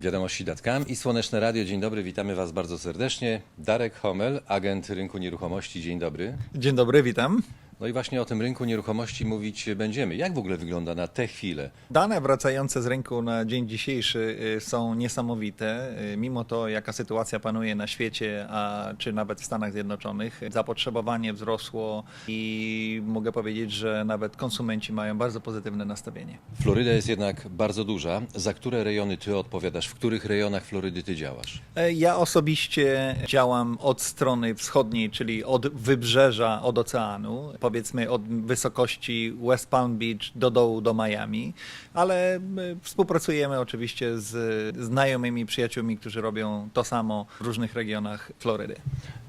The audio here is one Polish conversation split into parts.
Wiadomości.com i Słoneczne Radio. Dzień dobry, witamy Was bardzo serdecznie. Darek Homel, agent rynku nieruchomości. Dzień dobry. Dzień dobry, witam. No i właśnie o tym rynku nieruchomości mówić będziemy. Jak w ogóle wygląda na tę chwilę? Dane wracające z rynku na dzień dzisiejszy y, są niesamowite. Y, Mimo to, jaka sytuacja panuje na świecie, a czy nawet w Stanach Zjednoczonych, zapotrzebowanie wzrosło i mogę powiedzieć, że nawet konsumenci mają bardzo pozytywne nastawienie. Floryda jest jednak bardzo duża. Za które rejony Ty odpowiadasz? W których rejonach Florydy Ty działasz? E, Ja osobiście działam od strony wschodniej, czyli od wybrzeża, od oceanu, powiedzmy od wysokości West Palm Beach do dołu do Miami, ale my współpracujemy oczywiście z znajomymi przyjaciółmi, którzy robią to samo w różnych regionach Florydy.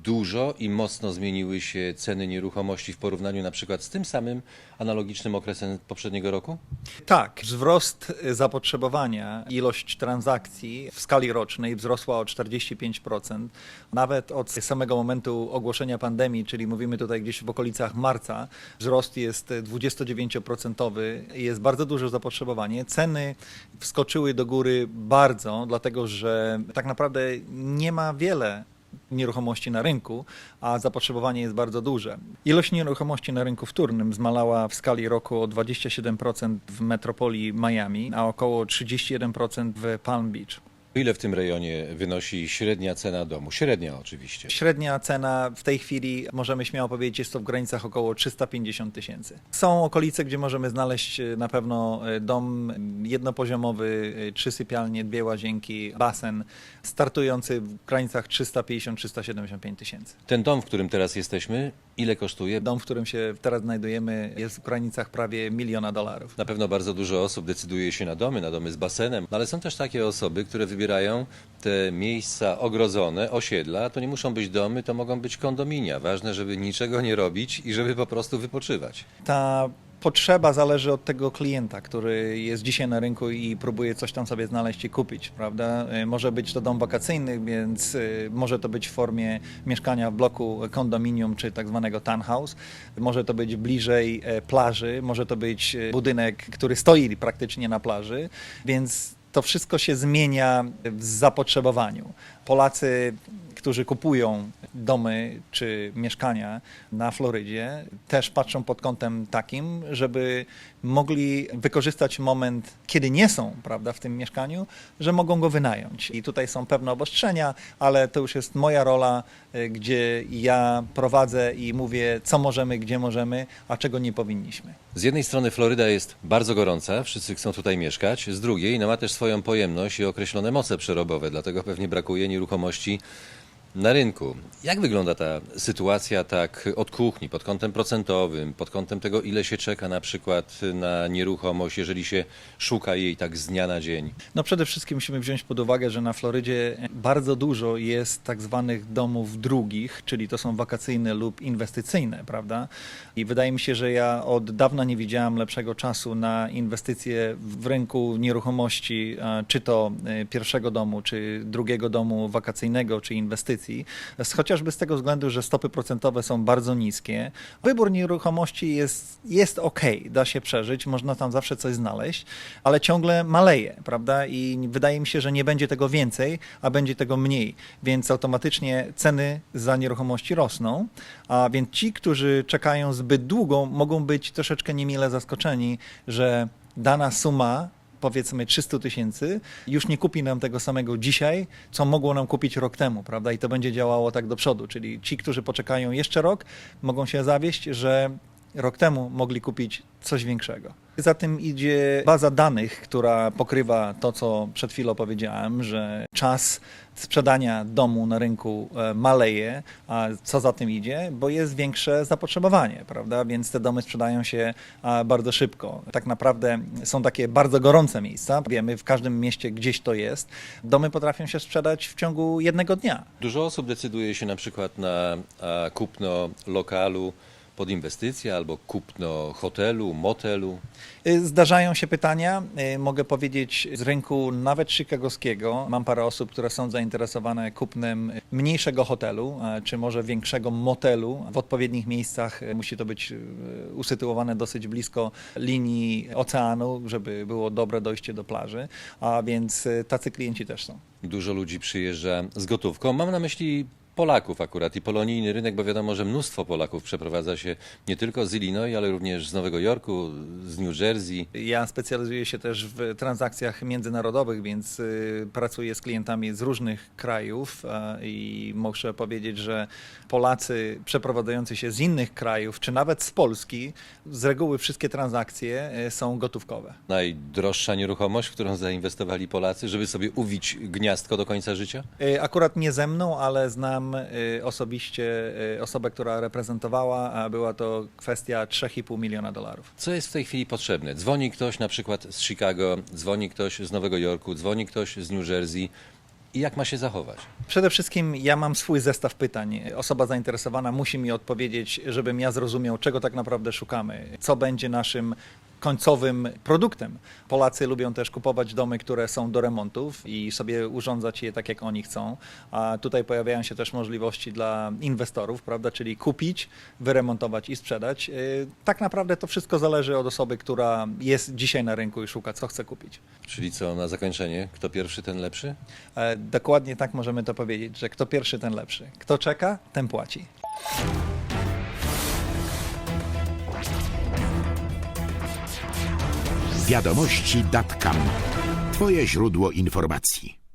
Dużo i mocno zmieniły się ceny nieruchomości w porównaniu na przykład z tym samym analogicznym okresem poprzedniego roku? Tak, wzrost zapotrzebowania, ilość transakcji w skali rocznej wzrosła o 45%. Nawet od samego momentu ogłoszenia pandemii, czyli mówimy tutaj gdzieś w okolicach marca, wzrost jest 29%, jest bardzo duże zapotrzebowanie. Ceny wskoczyły do góry bardzo, dlatego że tak naprawdę nie ma wiele nieruchomości na rynku, a zapotrzebowanie jest bardzo duże. Ilość nieruchomości na rynku wtórnym zmalała w skali roku o 27% w metropolii Miami, a około 31% w Palm Beach. Ile w tym rejonie wynosi średnia cena domu? Średnia oczywiście. Średnia cena w tej chwili, możemy śmiało powiedzieć, jest to w granicach około 350 tysięcy. Są okolice, gdzie możemy znaleźć e, na pewno e, dom jednopoziomowy, e, trzy sypialnie, dwie łazienki, basen, startujący w granicach 350-375 tysięcy. Ten dom, w którym teraz jesteśmy, ile kosztuje? Dom, w którym się teraz znajdujemy, jest w granicach prawie miliona dolarów. Na pewno bardzo dużo osób decyduje się na domy, na domy z basenem, no ale są też takie osoby, które wybierają te miejsca ogrodzone, osiedla. To nie muszą być domy, to mogą być kondominia. Ważne, żeby niczego nie robić i żeby po prostu wypoczywać. Ta potrzeba zależy od tego klienta, który jest dzisiaj na rynku i próbuje coś tam sobie znaleźć i kupić, prawda? Y, Może być to dom wakacyjny, więc y, może to być w formie mieszkania w bloku kondominium czy tak zwanego townhouse. Może to być bliżej e, plaży, może to być e, budynek, który stoi praktycznie na plaży, więc to wszystko się zmienia w zapotrzebowaniu. Polacy, którzy kupują domy czy mieszkania na Florydzie, też patrzą pod kątem takim, żeby mogli wykorzystać moment, kiedy nie są prawda, w tym mieszkaniu, że mogą go wynająć. I tutaj są pewne obostrzenia, ale to już jest moja rola, y, gdzie ja prowadzę i mówię, co możemy, gdzie możemy, a czego nie powinniśmy. Z jednej strony Floryda jest bardzo gorąca, wszyscy chcą tutaj mieszkać, z drugiej no ma też swoją pojemność i określone moce przerobowe, dlatego pewnie brakuje nieruchomości na rynku. Jak wygląda ta sytuacja tak od kuchni, pod kątem procentowym, pod kątem tego, ile się czeka na przykład na nieruchomość, jeżeli się szuka jej tak z dnia na dzień? No przede wszystkim musimy wziąć pod uwagę, że na Florydzie bardzo dużo jest tak zwanych domów drugich, czyli to są wakacyjne lub inwestycyjne, prawda? I wydaje mi się, że ja od dawna nie widziałam lepszego czasu na inwestycje w rynku nieruchomości, czy to e, pierwszego domu, czy drugiego domu wakacyjnego, czy inwestycji, z- chociażby z tego względu, że stopy procentowe są bardzo niskie. Wybór nieruchomości jest, jest ok, da się przeżyć, można tam zawsze coś znaleźć, ale ciągle maleje, prawda? I wydaje mi się, że nie będzie tego więcej, a będzie tego mniej, więc automatycznie ceny za nieruchomości rosną, a więc ci, którzy czekają zbyt długo, mogą być troszeczkę niemile zaskoczeni, że dana suma powiedzmy 300 tysięcy, już nie kupi nam tego samego dzisiaj, co mogło nam kupić rok temu, prawda? I to będzie działało tak do przodu, czyli ci, którzy poczekają jeszcze rok, mogą się zawieść, że rok temu mogli kupić coś większego. Za tym idzie baza danych, która pokrywa to, co przed chwilą powiedziałem, że czas sprzedania domu na rynku e, maleje, a co za tym idzie, bo jest większe zapotrzebowanie, prawda? Więc te domy sprzedają się bardzo szybko. Tak naprawdę są takie bardzo gorące miejsca. Wiemy, w każdym mieście gdzieś to jest. Domy potrafią się sprzedać w ciągu jednego dnia. Dużo osób decyduje się na przykład na a, kupno lokalu pod inwestycje albo kupno hotelu, motelu. Y, Zdarzają się pytania. Y, Mogę powiedzieć z rynku nawet chicagowskiego. Mam parę osób, które są zainteresowane kupnem mniejszego hotelu, czy może większego motelu w odpowiednich miejscach. E, Musi to być usytuowane dosyć blisko linii oceanu, żeby było dobre dojście do plaży. A więc tacy klienci też są. Dużo ludzi przyjeżdża z gotówką. Mam na myśli Polaków akurat i polonijny rynek, bo wiadomo, że mnóstwo Polaków przeprowadza się nie tylko z Illinois, ale również z Nowego Jorku, z New Jersey. Ja specjalizuję się też w transakcjach międzynarodowych, więc y, pracuję z klientami z różnych krajów a, i muszę powiedzieć, że Polacy przeprowadzający się z innych krajów, czy nawet z Polski, z reguły wszystkie transakcje y, są gotówkowe. Najdroższa nieruchomość, w którą zainwestowali Polacy, żeby sobie uwić gniazdko do końca życia? Y, Akurat nie ze mną, ale znam y, osobiście y, osobę, która reprezentowała, a była to kwestia 3,5 miliona dolarów. Co jest w tej chwili potrzebne? Dzwoni ktoś na przykład z Chicago, dzwoni ktoś z Nowego Jorku, dzwoni ktoś z New Jersey i jak ma się zachować? Przede wszystkim ja mam swój zestaw pytań. Osoba zainteresowana musi mi odpowiedzieć, żebym ja zrozumiał, czego tak naprawdę szukamy, co będzie naszym końcowym produktem. Polacy lubią też kupować domy, które są do remontów i sobie urządzać je tak, jak oni chcą. A tutaj pojawiają się też możliwości dla inwestorów, prawda, czyli kupić, wyremontować i sprzedać. Yy, Tak naprawdę to wszystko zależy od osoby, która jest dzisiaj na rynku i szuka, co chce kupić. Czyli co na zakończenie? Kto pierwszy, ten lepszy? E, Dokładnie tak możemy to powiedzieć, że kto pierwszy, ten lepszy. Kto czeka, ten płaci. Wiadomości.com. Twoje źródło informacji.